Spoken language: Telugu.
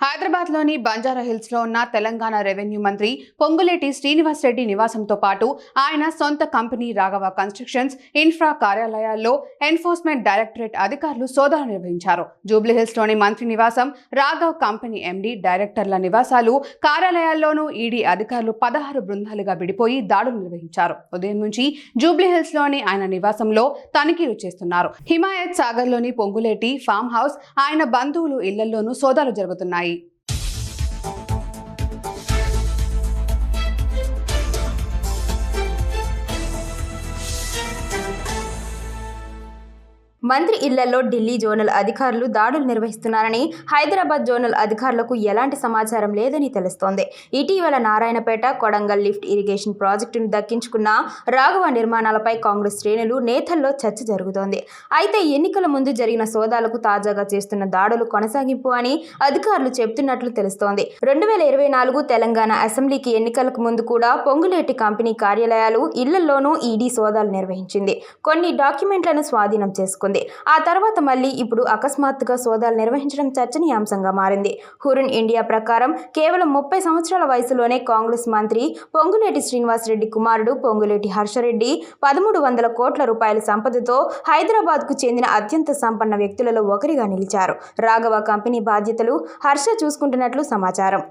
హైదరాబాద్లోని బంజారా లో ఉన్న తెలంగాణ రెవెన్యూ మంత్రి పొంగులేటి శ్రీనివాస్ రెడ్డి నివాసంతో పాటు ఆయన సొంత కంపెనీ రాఘవ కన్స్ట్రక్షన్స్ ఇన్ఫ్రా కార్యాలయాల్లో ఎన్ఫోర్స్మెంట్ డైరెక్టరేట్ అధికారులు సోదాలు నిర్వహించారు. జూబ్లీహిల్స్లోని లోని మంత్రి నివాసం రాఘవ్ కంపెనీ ఎండీ డైరెక్టర్ల నివాసాలు కార్యాలయాల్లోనూ ఈడీ అధికారులు పదహారు బృందాలుగా విడిపోయి దాడులు నిర్వహించారు. ఉదయం నుంచి జూబ్లీహిల్స్లోని లోని ఆయన నివాసంలో తనిఖీలు చేస్తున్నారు. హిమాయత్ సాగర్లోని పొంగులేటి ఫామ్ హౌస్ ఆయన బంధువులు ఇళ్ళలోనూ సోదాలు జరుగుతున్నాయి. మంత్రి ఇళ్ళలో ఢిల్లీ జోనల్ అధికారులు దాడులు నిర్వహిస్తున్నారని హైదరాబాద్ జోనల్ అధికారులకు ఎలాంటి సమాచారం లేదని తెలుస్తోంది. ఇటీవల నారాయణపేట కొడంగల్ లిఫ్ట్ ఇరిగేషన్ ప్రాజెక్టును దక్కించుకున్న రాఘవ నిర్మాణాలపై కాంగ్రెస్ శ్రేణులు నేతల్లో చర్చ జరుగుతోంది. అయితే ఎన్నికల ముందు జరిగిన సోదాలకు తాజాగా చేస్తున్న దాడులు కొనసాగింపు అని అధికారులు చెబుతున్నట్లు తెలుస్తోంది. రెండు వేల ఇరవై నాలుగు తెలంగాణ అసెంబ్లీకి ఎన్నికలకు ముందు కూడా పొంగులేటి కంపెనీ కార్యాలయాలు ఇళ్ళలోనూ ఈడీ సోదాలు నిర్వహించింది. కొన్ని డాక్యుమెంట్లను స్వాధీనం చేసుకుంది. పేర్కొంది ఆ తర్వాత మళ్ళీ ఇప్పుడు అకస్మాత్తుగా సోదాలు నిర్వహించడం చర్చనీయాంశంగా మారింది. హురున్ ఇండియా ప్రకారం కేవలం ముప్పై సంవత్సరాల వయసులోనే కాంగ్రెస్ మంత్రి పొంగులేటి శ్రీనివాసరెడ్డి కుమారుడు పొంగులేటి హర్షరెడ్డి పదమూడు వందల కోట్ల రూపాయల సంపదతో హైదరాబాద్కు చెందిన అత్యంత సంపన్న వ్యక్తులలో ఒకరిగా నిలిచారు. రాఘవ కంపెనీ బాధ్యతలు హర్ష చూసుకుంటున్నట్లు సమాచారం.